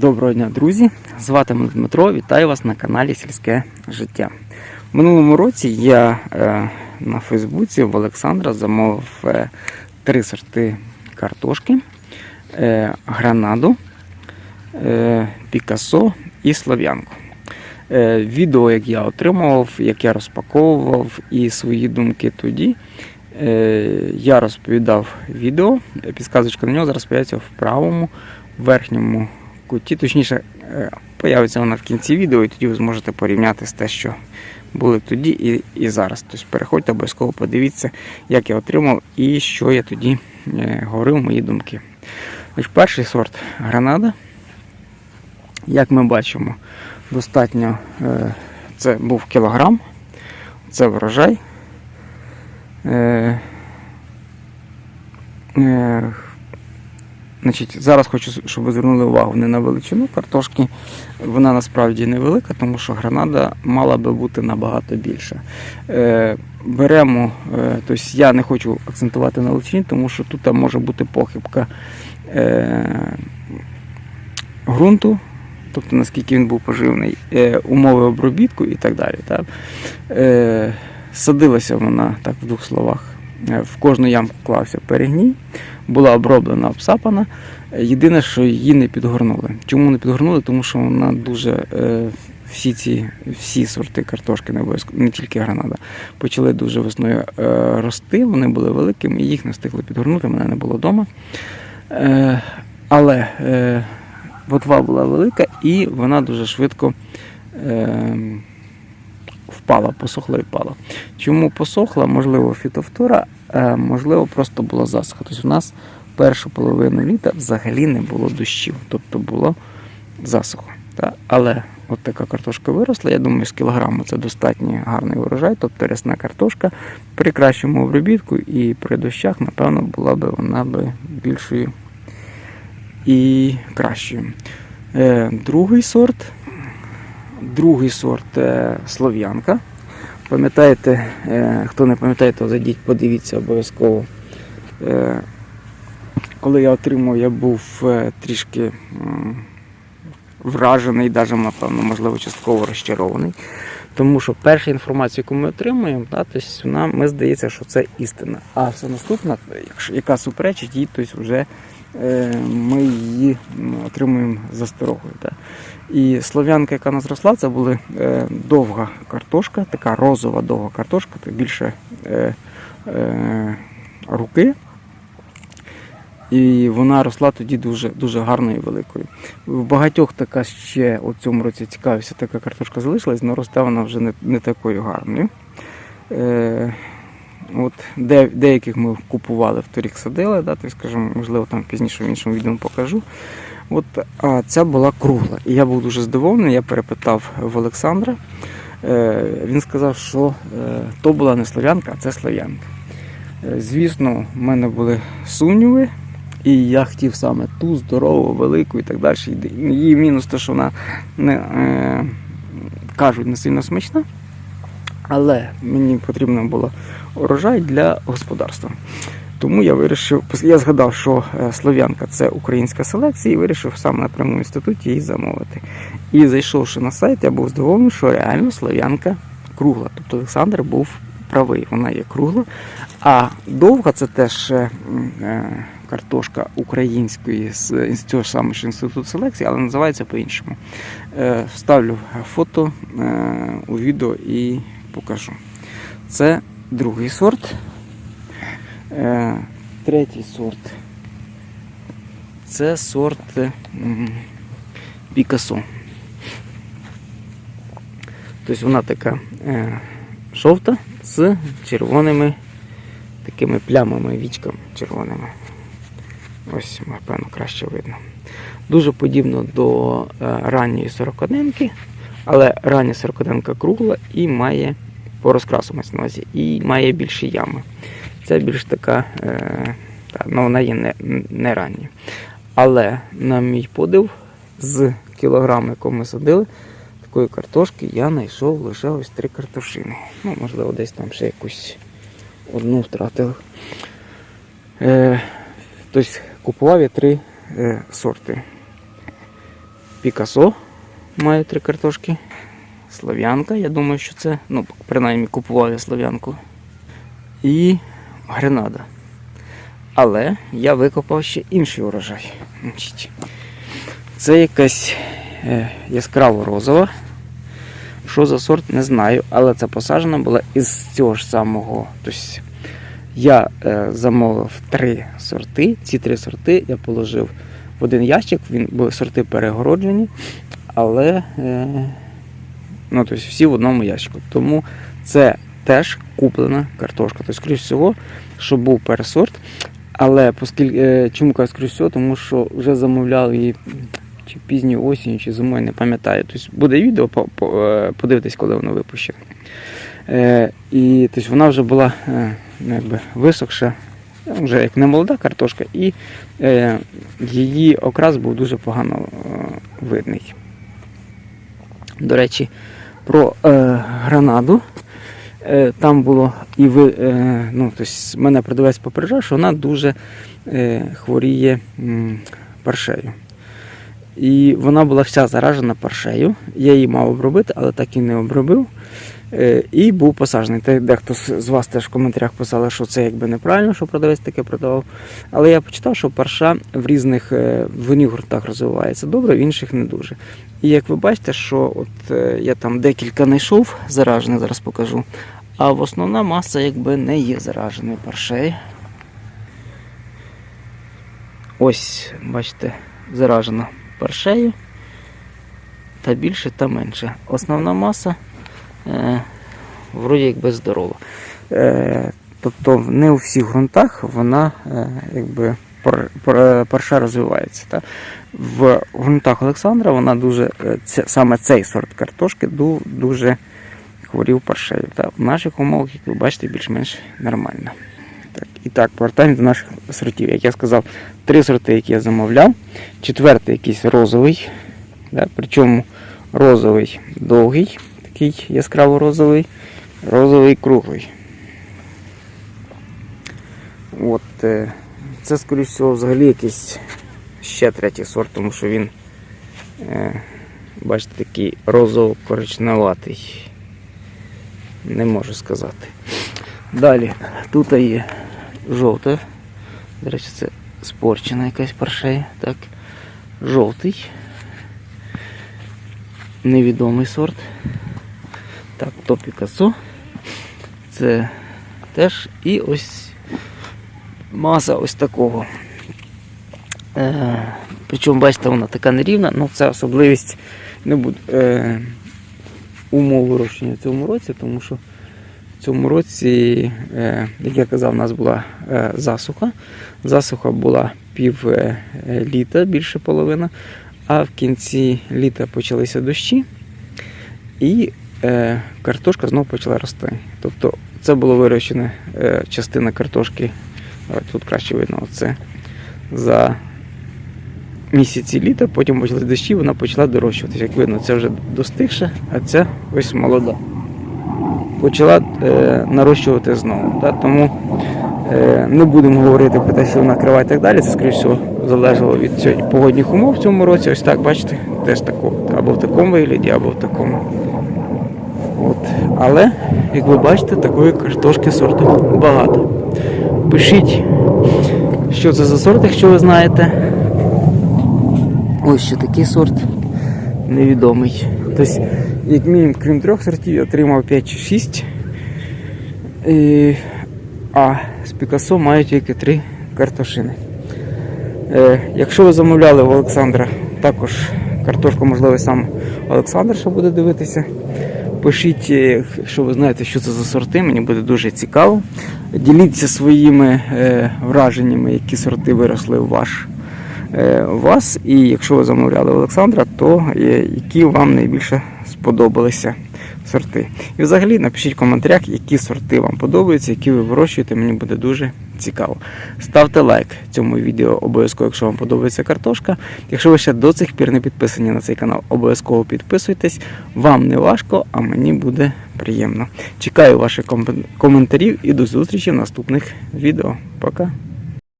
Доброго дня, друзі! Звати мене Дмитро, вітаю вас на каналі Сільське життя. В минулому році я е, на Фейсбуці в Олександра замовив е, три сорти картошки, е, гранаду, е, Пікасо і Слов'янку. Е, відео, як я отримував, як я розпаковував і свої думки тоді. Е, я розповідав відео, підсказочка на нього зараз появиться в правому верхньому куті, точніше, е, появиться вона в кінці відео, і тоді ви зможете порівняти з те, що були тоді і, і зараз. Тобто переходьте, обов'язково подивіться, як я отримав і що я тоді е, говорив, мої думки. Ось перший сорт гранада. Як ми бачимо, достатньо е, це був кілограм, це врожай. Значить, зараз хочу, щоб ви звернули увагу не на величину картошки. Вона насправді невелика, тому що гранада мала би бути набагато більша. Е, беремо, е, тобто я не хочу акцентувати на величині, тому що тут може бути похибка е, ґрунту, тобто наскільки він був поживний, е, умови обробітку і так далі. Так? Е, садилася вона, так в двох словах, в кожну ямку клався перегній була оброблена, обсапана. Єдине, що її не підгорнули. Чому не підгорнули? Тому що вона дуже е, всі ці всі сорти картошки, не не тільки гранада, почали дуже весною е, рости. Вони були великими, їх не встигли підгорнути, мене не було вдома. Е, але е, ботва була велика і вона дуже швидко. Впала, посохла і впала. Чому посохла? Можливо, фітофтора, е, можливо, просто була засуха. Тобто у нас першу половину літа взагалі не було дощів, тобто було засухо. Та? Але от така картошка виросла. Я думаю, з кілограму це достатньо гарний урожай, тобто рясна картошка при кращому обробітку і при дощах, напевно, була б вона б більшою і кращою. Е, Другий сорт. Другий сорт е, слов'янка. Пам'ятаєте, е, хто не пам'ятає, то зайдіть, подивіться обов'язково. Е, коли я отримав, я був трішки вражений, навіть, напевно, можливо, частково розчарований. Тому що перша інформація, яку ми отримуємо, да, тобто вона, ми здається, що це істина. А все наступне, якщо- яка суперечить їй, тобто вже ми її отримуємо за старогою. Да. І слов'янка, яка у нас росла, це була е, довга картошка, така розова довга картошка, то більше е, е, руки. І вона росла тоді дуже, дуже гарною і великою. В багатьох така ще у цьому році цікавився, така картошка залишилась, але росте вона вже не, не такою гарною. Е, от де, деяких ми купували вторік садили, да, то, скажімо, можливо, там пізніше в іншому відео покажу. От, а ця була кругла. І я був дуже здивований, я перепитав в Олександра. Е, він сказав, що е, то була не слов'янка, а це слов'янка. Е, звісно, в мене були сумніви, і я хотів саме ту здорову, велику і так далі. Її мінус те, що вона не, е, кажуть, не сильно смачна. Але мені потрібно було урожай для господарства. Тому я вирішив, я згадав, що е, Слов'янка це українська селекція, і вирішив саме на прямому інституті її замовити. І зайшовши на сайт, я був здивований, що реально Слов'янка кругла. Тобто Олександр був правий, вона є кругла. А довга це теж е, е, картошка української з цього самого ж інституту селекції, але називається по-іншому. Вставлю фото у відео і покажу. Це другий сорт. Е, Третій сорт. Це сорт Пікасо. Тобто вона така е, жовта з червоними такими плямами, вічками червоними. Ось, напевно, краще видно. Дуже подібно до е, ранньої сорокоденки, але рання сорокоденка кругла і має по розкрасу мається на увазі, і має більші ями. Це більш така, е, та, ну, вона є не, не рання. Але, на мій подив, з кілограми, яку ми садили, такої картошки я знайшов лише ось три картошини. Ну, можливо, десь там ще якусь одну втратив. Е, тобто купував я три е, сорти. Пікасо маю три картошки. Слов'янка, я думаю, що це, ну, принаймні купував я слов'янку. І гренада. Але я викопав ще інший урожай. Це якась е, яскраво розова. Що за сорт, не знаю, але це посаджена була із цього ж самого. Тобто я е, замовив три сорти. Ці три сорти я положив в один ящик, він були сорти перегороджені, але е, ну, тобто всі в одному ящику. Тому це теж куплена картошка. Тобто, скоріш всього, що був пересорт. Але оскільки, е, чому кажу скоріш всього, тому що вже замовляли її чи пізньою осінню, чи зимою, не пам'ятаю. Тобто буде відео, е, подивитись, коли воно випущено. Е, і тобто, вона вже була е, ну, якби, висохша, вже як не молода картошка, і її окрас був дуже погано видний. До речі, про е, гранаду. Е, там було і ви, е, ну, тобто, мене продавець попереджав, що вона дуже е, хворіє м, паршею. І вона була вся заражена паршею. Я її мав обробити, але так і не обробив. Е, І був посаджений. Те- Дехто з вас теж в коментарях писали, що це якби неправильно, що продавець таке продавав. Але я почитав, що парша в різних е, в одних гуртах розвивається добре, в інших не дуже. І як ви бачите, що от е, я там декілька знайшов заражених, зараз покажу. А в основна маса якби не є зараженою паршею. Ось, бачите, заражена паршею. Та більше, та менше. Основна маса е, вроді якби здорова. Е, тобто не у всіх ґрунтах вона е, якби пар, пар, парша розвивається. Та? В ґрунтах Олександра вона дуже, це, саме цей сорт картошки дуже хворів паршею. Та? В наших умовах, як ви бачите, більш-менш нормально. Так, і так, повертаємось до наших сортів. Як я сказав, три сорти, які я замовляв. Четвертий якийсь розовий. Да, причому розовий довгий, такий яскраво розовий, розовий круглий. От, е, це, скоріш всього, взагалі якийсь ще третій сорт, тому що він, е, бачите, такий розово-коричневатий. Не можу сказати. Далі, тут є жовте. До речі, це спорчена якась паршея. Так. Жовтий. Невідомий сорт. Так, то Пікасо. Це теж і ось маса ось такого. Е, причому, бачите, вона така нерівна, ну це особливість не буде е, умов вирощення в цьому році, тому що в цьому році, е, як я казав, у нас була е, засуха. Засуха була пів е, літа, більше половина, а в кінці літа почалися дощі, і картошка знову почала рости. Тобто це було вирощена е, частина картошки. Тут краще видно оце за місяці літа, потім почали дощі, вона почала дорощуватися. Як видно, це вже достигше, а це ось молода. Почала е, нарощувати знову. Да? Тому е, не будемо говорити про те, що вона криває і так далі. Це, скоріш всього, залежало від цього- погодних умов в цьому році. Ось так, бачите, теж тако. Або в такому вигляді, або в такому. От. Але, як ви бачите, такої картошки сорту багато. Пишіть, що це за сорт, якщо ви знаєте. Ось ще такий сорт невідомий. Тобто, як мінімум, крім трьох сортів, я отримав 5 чи 6. І... А з Пікасо маю тільки 3 картошини. Е, якщо ви замовляли у Олександра також картошку, можливо, сам Олександр ще буде дивитися. Пишіть, що ви знаєте, що це за сорти, мені буде дуже цікаво. Діліться своїми е, враженнями, які сорти виросли у ваш, е, вас. І якщо ви замовляли Олександра, то е, які вам найбільше сподобалися сорти. І взагалі напишіть в коментарях, які сорти вам подобаються, які ви вирощуєте, мені буде дуже цікаво. Ставте лайк цьому відео обов'язково, якщо вам подобається картошка. Якщо ви ще до цих пір не підписані на цей канал, обов'язково підписуйтесь. Вам не важко, а мені буде приємно. Чекаю ваших коментарів і до зустрічі в наступних відео. Пока!